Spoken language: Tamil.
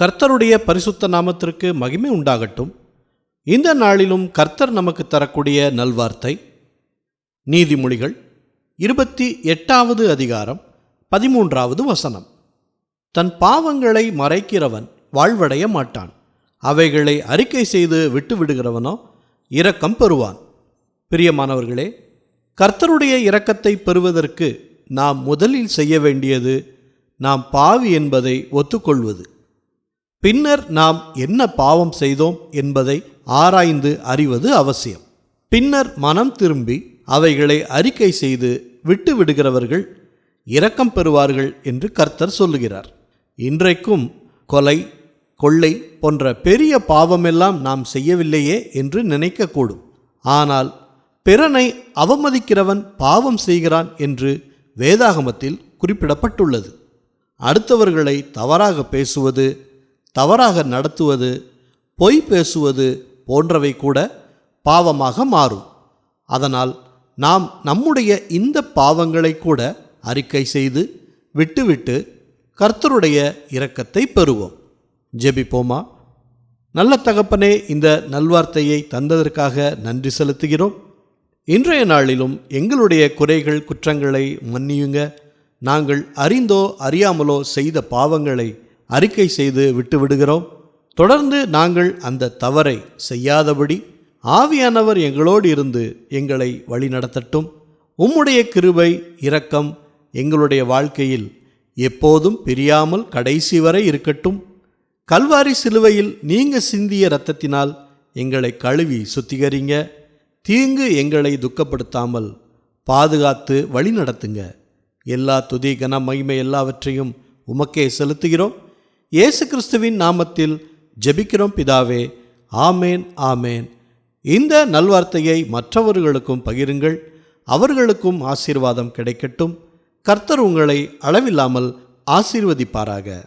கர்த்தருடைய பரிசுத்த நாமத்திற்கு மகிமை உண்டாகட்டும். இந்த நாளிலும் கர்த்தர் நமக்கு தரக்கூடிய நல்வார்த்தை நீதிமொழிகள் இருபத்தி எட்டாவது அதிகாரம் பதிமூன்றாவது வசனம். தன் பாவங்களை மறைக்கிறவன் வாழ்வடைய மாட்டான். அவைகளை அறிக்கை செய்து விட்டு விடுகிறவனோ இரக்கம் பெறுவான். பிரியமானவர்களே கர்த்தருடைய இரக்கத்தை பெறுவதற்கு நாம் முதலில் செய்ய வேண்டியது நாம் பாவி என்பதை ஒத்துக்கொள்வது. பின்னர் நாம் என்ன பாவம் செய்தோம் என்பதை ஆராய்ந்து அறிவது அவசியம். பின்னர் மனம் திரும்பி அவைகளை அறிக்கை செய்து விட்டு விடுகிறவர்கள் இரக்கம் பெறுவார்கள் என்று கர்த்தர் சொல்லுகிறார். இன்றைக்கும் கொலை கொள்ளை போன்ற பெரிய பாவமெல்லாம் நாம் செய்யவில்லையே என்று நினைக்கக்கூடும். ஆனால் பிறனை அவமதிக்கிறவன் பாவம் செய்கிறான் என்று வேதாகமத்தில் குறிப்பிடப்பட்டுள்ளது. அடுத்தவர்களை தவறாக பேசுவது தவறாக நடத்துவது பொய் பேசுவது போன்றவை கூட பாவமாக மாறும். அதனால் நாம் நம்முடைய இந்த பாவங்களை கூட அறிக்கை செய்து விட்டுவிட்டு கர்த்தருடைய இரக்கத்தை பெறுவோம். ஜெபிப்போமா? நல்ல தகப்பனே இந்த நல்வார்த்தையை தந்ததற்காக நன்றி செலுத்துகிறோம். இன்றைய நாளிலும் எங்களுடைய குறைகள் குற்றங்களை மன்னியுங்க. நாங்கள் அறிந்தோ அறியாமலோ செய்த பாவங்களை அறிக்கை செய்து விட்டு விடுகிறோம் தொடர்ந்து நாங்கள் அந்த தவறை செய்யாதபடி ஆவியானவர் எங்களோடு இருந்து எங்களை வழிநடத்தட்டும். உம்முடைய கிருபை இரக்கம் எங்களுடைய வாழ்க்கையில் எப்போதும் பிரியாமல் கடைசி வரை இருக்கட்டும். கல்வாரி சிலுவையில் நீங்க சிந்திய இரத்தத்தினால் எங்களை கழுவி சுத்திகரிங்க. தீங்கு எங்களை துக்கப்படுத்தாமல் பாதுகாத்து வழி நடத்துங்க எல்லா துதி கன மகிமை எல்லாவற்றையும் உமக்கே செலுத்துகிறோம். இயேசு கிறிஸ்துவின் நாமத்தில் ஜெபிக்கிறோம் பிதாவே. ஆமேன் ஆமேன். இந்த நல்வார்த்தையை மற்றவர்களுக்கும் பகிருங்கள். அவர்களுக்கும் ஆசீர்வாதம் கிடைக்கட்டும். கர்த்தர் உங்களை அளவில்லாமல் ஆசீர்வதிப்பாராக.